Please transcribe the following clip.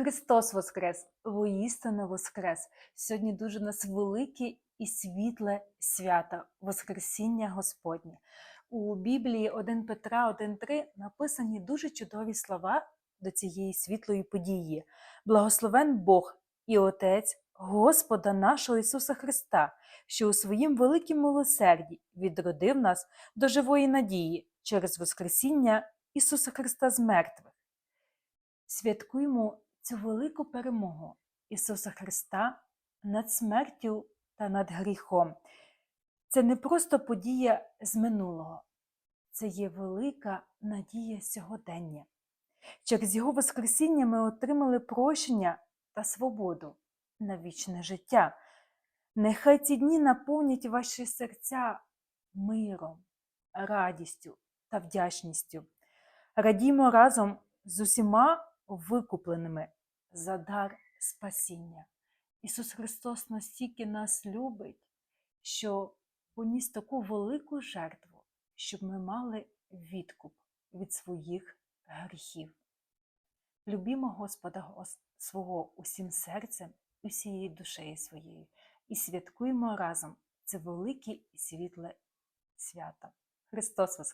Христос Воскрес! Воістину Воскрес! Сьогодні дуже нас велике і світле свято Воскресіння Господнє. У Біблії 1 Петра 1.3 написані дуже чудові слова до цієї світлої події. Благословен Бог і Отець Господа нашого Ісуса Христа, що у своїм великім милосерді відродив нас до живої надії через Воскресіння Ісуса Христа з мертвих. Святкуємо цю велику перемогу Ісуса Христа над смертю та над гріхом. Це не просто подія з минулого, це є велика надія сьогодення. Через Його Воскресіння ми отримали прощення та свободу на вічне життя. Нехай ці дні наповнять ваші серця миром, радістю та вдячністю. Радімо разом з усіма викупленими за дар спасіння. Ісус Христос настільки нас любить, що поніс таку велику жертву, щоб ми мали відкуп від своїх гріхів. Любімо Господа свого усім серцем, усією душею своєю і святкуємо разом це велике і світле свято. Христос Воскрес!